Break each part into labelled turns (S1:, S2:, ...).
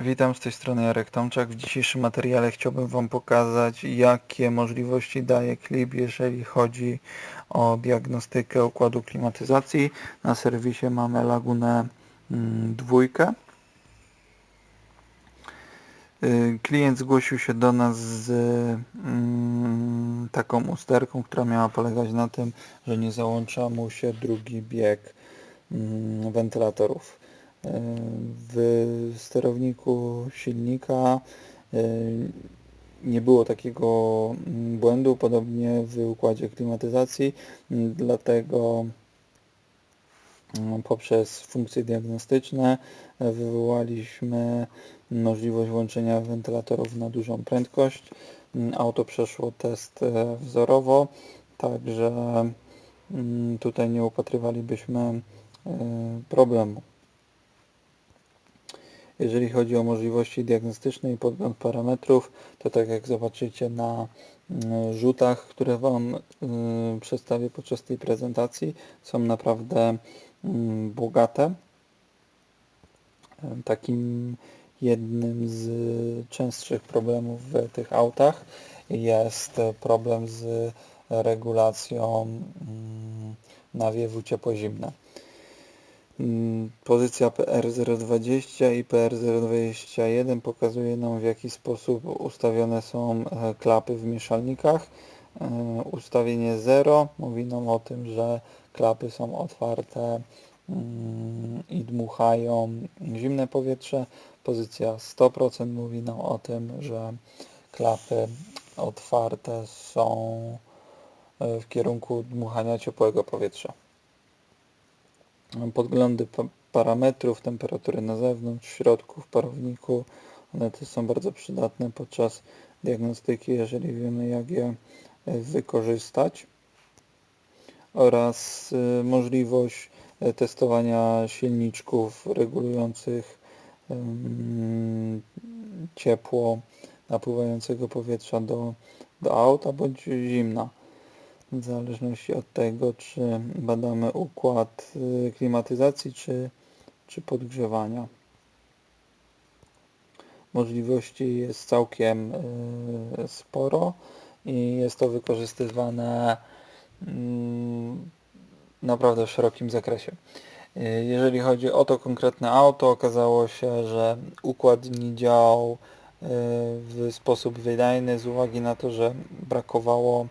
S1: Witam z tej strony Jarek Tomczak. W dzisiejszym materiale chciałbym Wam pokazać, jakie możliwości daje klip, jeżeli chodzi o diagnostykę układu klimatyzacji. Na serwisie mamy Lagunę mm, dwójkę. Y, Klient zgłosił się do nas z mm, taką usterką, która miała polegać na tym, że nie załącza mu się drugi bieg mm, wentylatorów. W sterowniku silnika y, nie było takiego mm, błędu, podobnie w układzie klimatyzacji, mm, dlatego mm, poprzez funkcje diagnostyczne e, wywołaliśmy możliwość włączenia wentylatorów na dużą prędkość. Auto przeszło test e, wzorowo, także tutaj nie upatrywalibyśmy e, problemu. Jeżeli chodzi o możliwości diagnostyczne i podgląd parametrów, to tak jak zobaczycie na mm, rzutach, które Wam y, przedstawię podczas tej prezentacji, są naprawdę mm, bogate. E, Takim jednym z częstszych problemów w tych autach jest problem z regulacją mm, nawiewu ciepło-zimne. Mm, Pozycja PR020 i PR021 pokazuje nam w jaki sposób ustawione są e, klapy w mieszalnikach. E, Ustawienie 0 mówi nam o tym, że klapy są otwarte mm, i dmuchają zimne powietrze. Pozycja 100% mówi nam o tym, że klapy otwarte są e, w kierunku dmuchania ciepłego powietrza podglądy pa- parametrów, temperatury na zewnątrz, w środku, w parowniku. One też są bardzo przydatne podczas diagnostyki, jeżeli wiemy jak je e, wykorzystać. Oraz e, możliwość e, testowania silniczków regulujących ciepło napływającego powietrza do, do auta bądź zimna w zależności od tego, czy badamy układ y, klimatyzacji, czy, czy podgrzewania. Możliwości jest całkiem y, sporo i jest to wykorzystywane mm, naprawdę w szerokim zakresie. Y, Jeżeli chodzi o to konkretne auto, okazało się, że układ nie działał w sposób wydajny z uwagi na to, że brakowało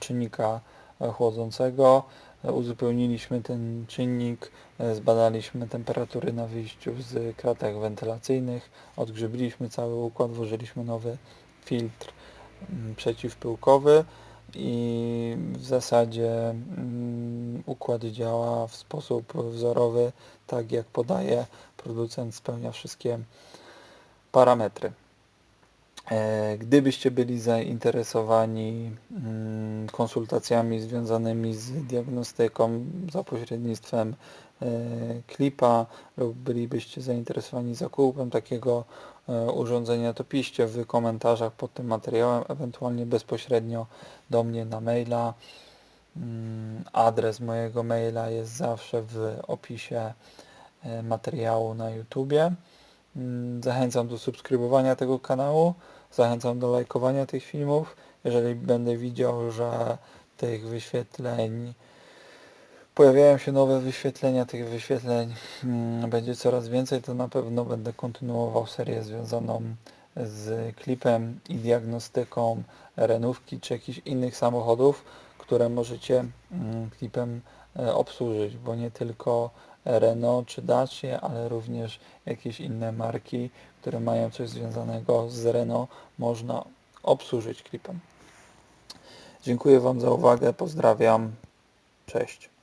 S1: czynnika e, chłodzącego. E, Uzupełniliśmy ten czynnik, e, zbadaliśmy temperatury na wyjściu z kratek wentylacyjnych, odgrzebiliśmy cały układ, włożyliśmy nowy filtr mm, przeciwpyłkowy i w zasadzie mm, układ działa w sposób wzorowy, tak jak podaje producent, spełnia wszystkie parametry. E, Gdybyście byli zainteresowani mm, konsultacjami związanymi z diagnostyką za pośrednictwem e, klipa lub bylibyście zainteresowani zakupem takiego e, urządzenia, to piszcie w komentarzach pod tym materiałem, ewentualnie bezpośrednio do mnie na maila. Mm, Adres mojego maila jest zawsze w opisie e, materiału na YouTubie. Mm, Zachęcam do subskrybowania tego kanału, zachęcam do lajkowania tych filmów. Jeżeli będę widział, że tych wyświetleń pojawiają się nowe wyświetlenia, tych wyświetleń mm, będzie coraz więcej, to na pewno będę kontynuował serię związaną z klipem i diagnostyką renówki czy jakichś innych samochodów, które możecie mm, klipem e, obsłużyć, bo nie tylko Renault czy Dacia, ale również jakieś inne marki, które mają coś związanego z Renault, można obsłużyć klipem. Dziękuję Wam za uwagę, pozdrawiam, cześć.